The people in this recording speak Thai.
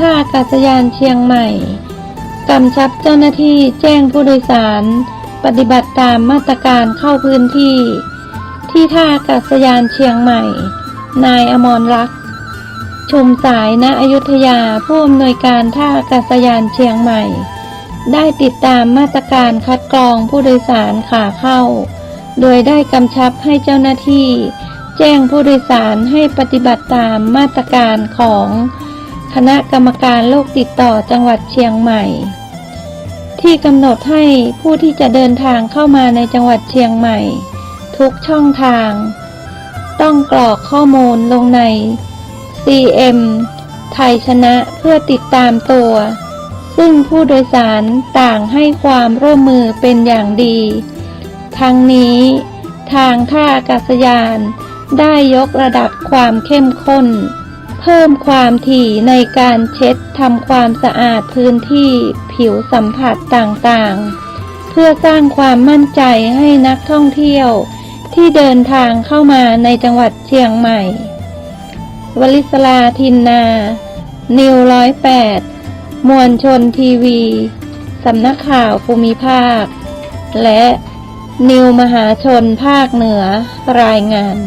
ท่าอากาศยานเชียงใหม่ กำชับเจ้าหน้าที่แจ้งผู้โดยสาร ปฏิบัติตามมาตรการเข้าพื้นที่ ที่ท่าอากาศยานเชียงใหม่ นายอมรรักษ์ชมสายณอยุธยาผู้อำนวยการท่าอากาศยานเชียงใหม่ ได้ติดตามมาตรการคัดกรองผู้โดยสารขาเข้า โดยได้กำชับให้เจ้าหน้าที่ แจ้งผู้โดยสารให้ปฏิบัติตามมาตรการของ คณะกรรมการโรคติดต่อจังหวัดเชียงใหม่ ที่กำหนดให้ผู้ที่จะเดินทางเข้ามาในจังหวัดเชียงใหม่ ทุกช่องทาง ต้องกรอกข้อมูลลงใน CM ไทยชนะเพื่อติดตามตัว ซึ่งผู้โดยสารต่างให้ความร่วมมือเป็นอย่างดี ทั้งนี้ ทางท่าอากาศยานได้ยกระดับความเข้มข้น เพิ่มความถี่ในการเช็ดทำความสะอาดพื้นที่ผิวสัมผัสต่างๆ เพื่อสร้างความมั่นใจให้นักท่องเที่ยวที่เดินทางเข้ามาในจังหวัดเชียงใหม่ วลิศลาทินนา นิวร้อยแปดมวลชนทีวี สำนักข่าวภูมิภาค และนิวมหาชนภาคเหนือรายงาน